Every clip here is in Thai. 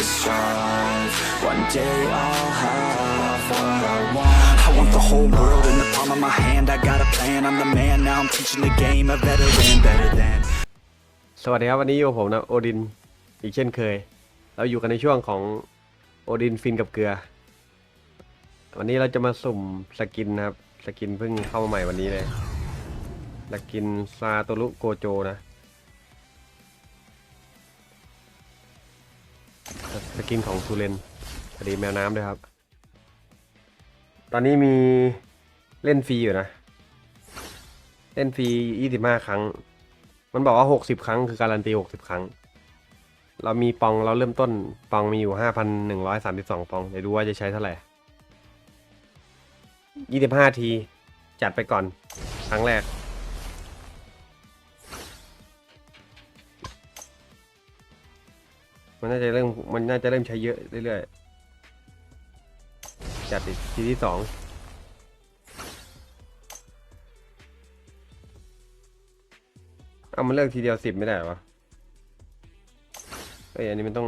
to strive. One day I'll have what I want. I want the whole world in the palm of my hand. I got a plan, I'm the man. Now I'm teaching the game, a veteran better than. สวัสดีครับ วันนี้อยู่กับผมนะโอดินอีกเช่นเคย เราอยู่กันในช่วงของโอดินฟินกับเกลือ วันนี้เราจะมาสุ่มสกินนะครับ สกินเพิ่งเข้ามาใหม่วันนี้เลย สกินซาโตรุโกโจนะ กินของซูเรนคดีแมวน้ำด้วยครับ ตอนนี้มีเล่นฟรีอยู่นะ เล่นฟรี 25 ครั้ง มันบอกว่า 60 ครั้งคือการันตี 60 ครั้ง เรามีปองเราเริ่มต้นปองมีอยู่ 5,132 ปอง เดี๋ยวดูว่าจะใช้เท่าไหร่ 25 ที จัดไปก่อน ครั้งแรก มันน่าจะเริ่มมันน่าจะเริ่มใช้เยอะเรื่อยๆจัดอีกทีที่สองเอามันเลือกทีเดียวสิบไม่ได้หรอวะเอ้ยอันนี้มันต้อง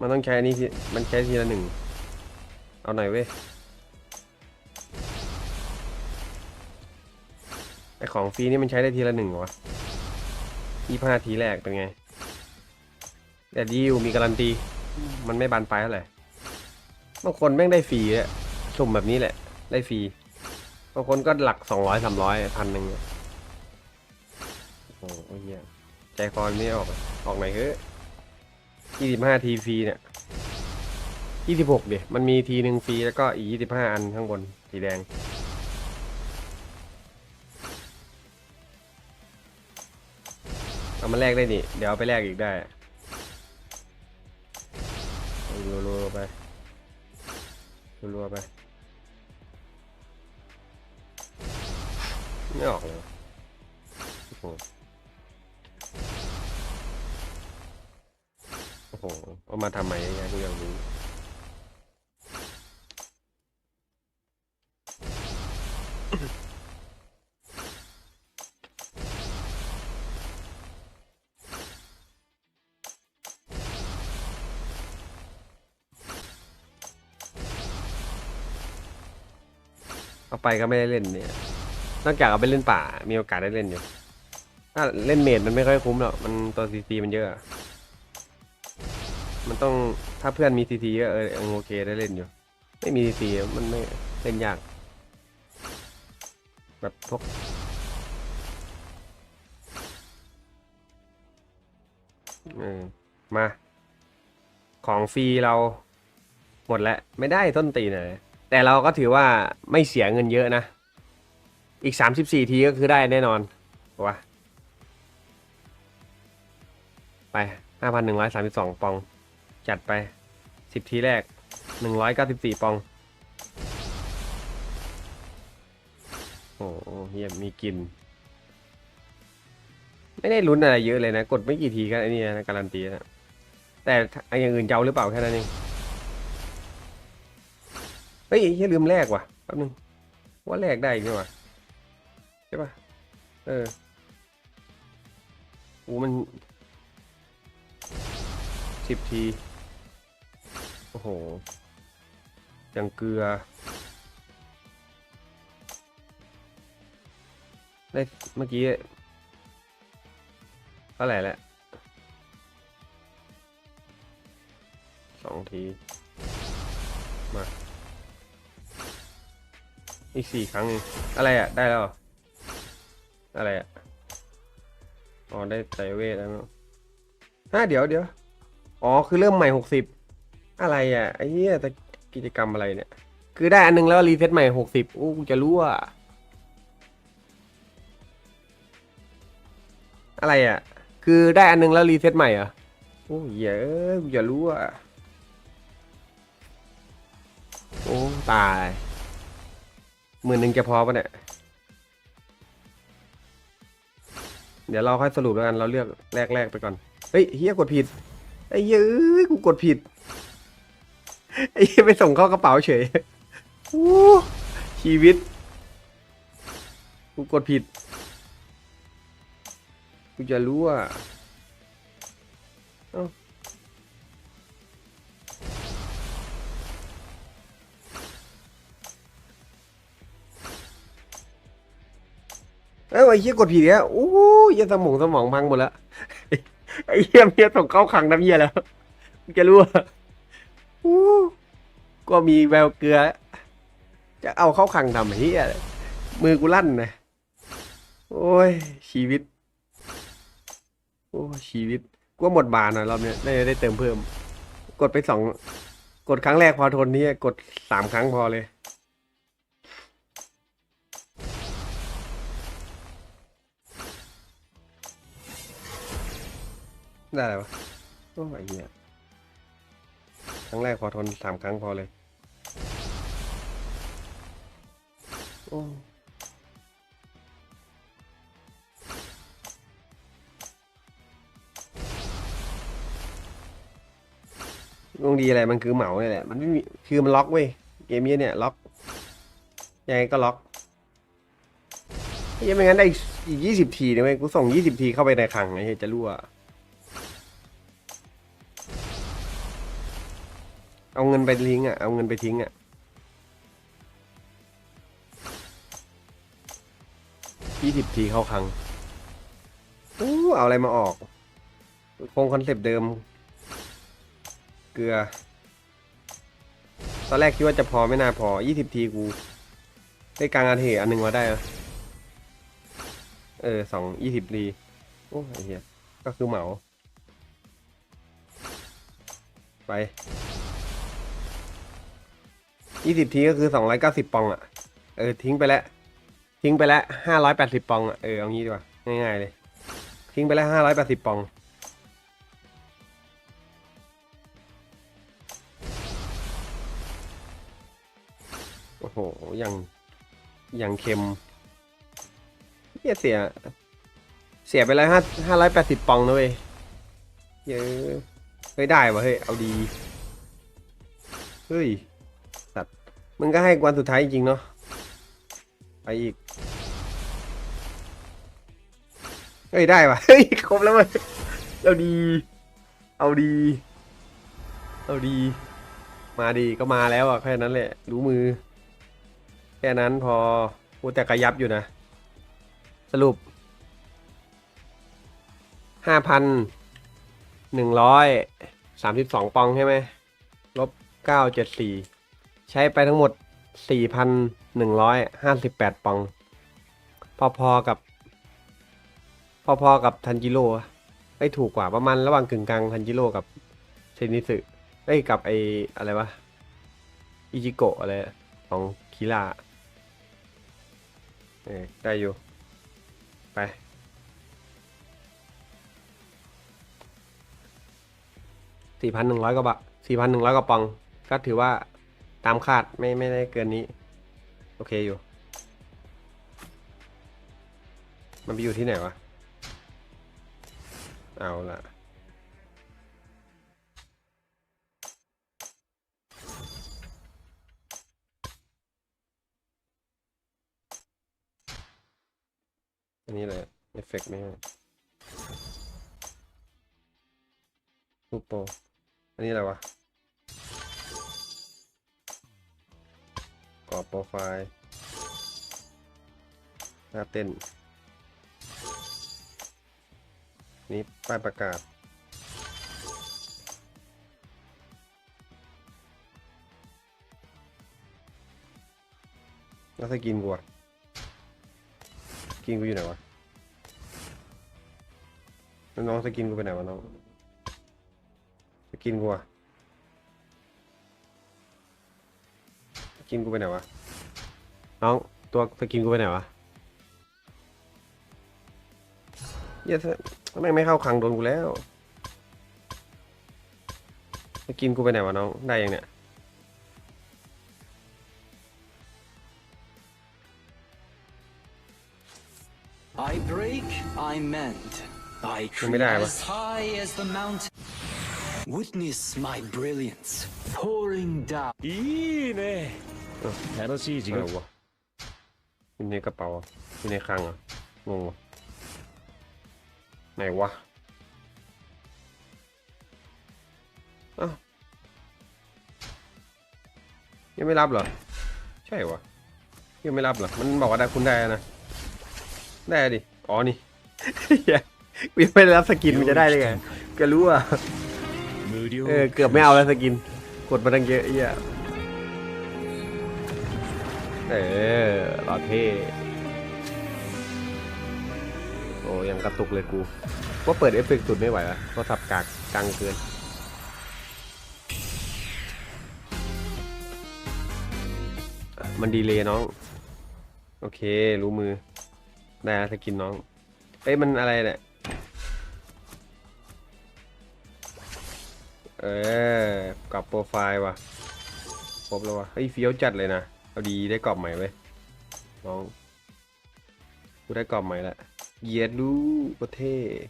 มันต้องใช้อันนี้มันใช้ทีละหนึ่ง เอาหน่อยเว้ย ไอของฟรีนี่มันใช้ได้ทีละหนึ่งเหรอวะยี่ห้าทีแรกเป็นไง แต่ดีอยู่มีการันตี มันไม่บานปลายเท่าไหร่บางคนแม่งได้ฟรีอะสุ่มแบบนี้แหละ ได้ฟรี บางคนก็หลักสองร้อยสามร้อยพันหนึ่งโอ้โหเหี้ยใจคอไม่ออกอออกไหนเฮ้ยยี่สิบห้าทีฟรีเนี่ยยี่สิบหกเดี๋ยมันมีทีหนึ่งฟรีแล้วก็อีกยี่สิบห้าอันข้างบนสีแดง เอามาแลกได้นี่ เดี๋ยวเอาไปแลกอีกได้รัวๆไปรัวๆไป ไม่ออกเลยโอ้โหโอ้โหเอามาทำไมยังไงกูอยากรู้ เอาไปก็ไม่ได้เล่นเนี่ย นอกจากเอาไปเล่นป่า มีโอกาสได้เล่นอยู่ ถ้าเล่นเมดมันไม่ค่อยคุ้มหรอก มันตัวซีซีมันเยอะ มันต้องถ้าเพื่อนมีซีซีเยอะเออเออโอเคได้เล่นอยู่ ไม่มีซีซีมันไม่เล่นยาก แบบพวกเออมา ของฟรีเราหมดแล้ว ไม่ได้ต้นตีนเลย แต่เราก็ถือว่าไม่เสียเงินเยอะนะ อีกสามสิบสี่ทีก็คือได้แน่นอนวะไปห้าพันหนึ่งร้อยสามสิบสองปอง จัดไปสิบทีแรกหนึ่งร้อยเก้าสิบสี่ปอง โอ้โหเฮียมีกิน ไม่ได้ลุ้นอะไรเยอะเลยนะ กดไม่กี่ทีก็ไอ้นี่นะการันตีนะแต่ไอ้อย่างอื่นเจ้าหรือเปล่าแค่นั้นเอง เฮ้ยเฮียลืมแลกว่ะแป๊บนึงว่าแลกได้อีกนี่ว่ะใช่ปะเออโอ้มันสิบที โอ้โหยังเกลือ ได้เมื่อกี้เท่าไหร่แล้วสองที มา อีกสี่ครั้ง อะไรอะ ได้แล้ว อะไรอะ อ๋อ ได้ไตรเวทแล้วฮะเดี๋ยวเดี๋ยว อ๋อ คือเริ่มใหม่หกสิบ อะไรอะ ไอ้เหี้ยแต่กิจกรรมอะไรเนี่ย คือได้อันนึงแล้วรีเซ็ตใหม่หกสิบอู้กูจะรู้อะ อะไรอะ คือได้อันนึงแล้วรีเซ็ตใหม่เหรอโอ้เยอ้ยกูจะรู้อะ โอ้ ตาย หมื่นหนึ่งจะพอปะเนี่ย เดี๋ยวเราค่อยสรุปแล้วกันเราเลือกแรกๆไปก่อน เฮ้ยเฮียกดผิดไอ้เยอ้ยกูกดผิดไอ้ไปส่งเข้ากระเป๋าเฉยชีวิต กูกดผิด กูจะรู้ว่า เอ้าเอ้ยไอ้เหี้ยกดผิดแล้วโอ้ยเหี้ยสมองสมองพังหมดแล้วไอ้เหี้ยเมียส่งเข้าขังน้ำเหี้ยแล้วกูจะรู้ว่าอู้ก็มีแววเกลือ จะเอาเข้าขังทำเหี้ยมือกูลั่นนะโอ้ย ชีวิต โอ้ชีวิตกูหมดบานหน่อยรอบเนี้ยน่าจะได้เติมเพิ่ม กดไปสองกดครั้งแรกพอทนนี่กดสามครั้งพอเลย ได้อะไรวะโอ้ยเหี้ยครั้งแรกพอทนสามครั้งพอเลย โอ้ลงดีอะไรมันคือเหมาเนี่ยแหละ มันไม่มีคือมันล็อกเว้ย เกมนี้เนี่ยล็อกยังไงก็ล็อกยังไม่งั้นได้อีกยี่สิบทีนะเว้ย กูส่งยี่สิบทีเข้าไปในคลังไอ้เหี้ยจะรั่ว เอาเงินไปทิ้งอะ เอาเงินไปทิ้งอะ ยี่สิบทีเข้าคลังอู้เอาอะไรมาออกคงคอนเซปต์เดิม เกลือ ตอนแรกคิดว่าจะพอไม่น่าพอยี่สิบทีกู ได้กลางอาเทอันหนึ่งมาได้เหรอเออสองยี่สิบทีโอ้ยเหี้ยก็คือเหมา ไป ยี่สิบทีก็คือสองร้อยเก้าสิบปองอะ เออทิ้งไปแล้ว ทิ้งไปแล้วห้าร้อยแปดสิบปองอะ เออเอางี้ดีกว่า ง่ายๆเลย ทิ้งไปแล้วห้าร้อยแปดสิบปอง โอ้โหอย่างอย่างเค็มเฮียเสีย เสียไปแล้วห้าห้าร้อยแปดสิบปองนะเว้ยเยอะเฮ้ยได้วะเฮ้ย เอาดี เฮ้ย มึงก็ให้วันสุดท้ายจริงเนาะไปอีกเฮ้ยได้วะเฮ้ยครบแล้วเว้ยเอาดี เอาดี เอาดี มาดีก็มาแล้วอะแค่นั้นแหละ รู้มือ แค่นั้นพอพูดแต่กระยับอยู่นะ สรุปห้าพันหนึ่งร้อยสามสิบสองปองใช่ไหมลบเก้าเจ็ดสี่ ใช้ไปทั้งหมดสี่พันหนึ่งร้อยห้าสิบแปอง พอๆกับ พอๆกับทันจิโร่ไม่ถูกกว่าประมาณระหว่างกึ่งกลางทันจิโร่กับเซนิสึเอ้กับไออะไรวะ อิจิโกะอะไรของคิระเออได้อยู่ ไปสี่พันหนึ่งร้อยกว่าบาทสี่พันหนึ่งร้อยกว่าปอง ก็ถือว่า ตามคาดไม่ไม่ได้เกินนี้ โอเคอยู่ มันไปอยู่ที่ไหนวะ เอาละอันนี้เลยเอฟเฟกต์ไม่ให้รูปโปอันนี้อะไรวะ รอบโปรไฟล์หน้าเต้น นี่ป้ายประกาศ แล้วสกินกูอะกินกูอยู่ไหนวะแล้วน้องสกินกูไปไหนวะน้อง สกินกูอะ กินกูไปไหนวะน้องตัวสกินกูไปไหนวะเหี้ยทำไมไม่เข้าคลังโดนกูแล้วสกินกูไปไหนวะน้องได้ยังเนี่ย I break, I mend. I มันไม่ได้ create วะ Witness my brilliance pouring down. いいね楽しい時 อะไร 間 วะอยู่ในกระเป๋าอะอยู่ในคลังเหรอ่ะงงวะ ไหนวะเอ้ายังไม่รับเหรอ ใช่วะยังไม่รับเหรอ มันบอกว่าได้คุณได้นะ ได้ดิ อ๋อ นี่ เหี้ยกูยังไม่ได้รับสกินมันจะได้เลยไงก็รู้อ่ะ 無料 เออเกือบไม่เอาแล้วสกิน กดมาตั้งเยอะไอ้เหี้ยเออหล่อเท่โอ้ยังกระตุกเลยกู ว่าเปิดเอฟเฟกต์สุดไม่ไหวล้วเพราะสับกากกังเกิน มันดีเลยน้อง โอเค รู้มือได้แล้วสกินน้อง เอ้ยมันอะไรเนี่ย เออกรอบโปรไฟล์ว่ะครบแล้วว่ะเฮ้ยเฟี้ยวจัดเลยนะเอาดีได้กรอบใหม่เว้ยน้องกูได้กรอบใหม่ละเหยียดดูประเทศ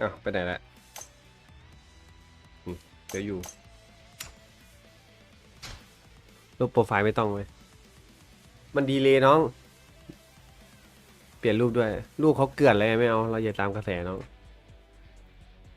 อ้าวไปไหนละเดี๋ยวอยู่ รูปโปรไฟล์ไม่ต้องเลยมันดีเลยน้อง เปลี่ยนรูปด้วย รูปเขาเกลื่อนเลยไม่เอา เราอย่าตามกระแสน้อง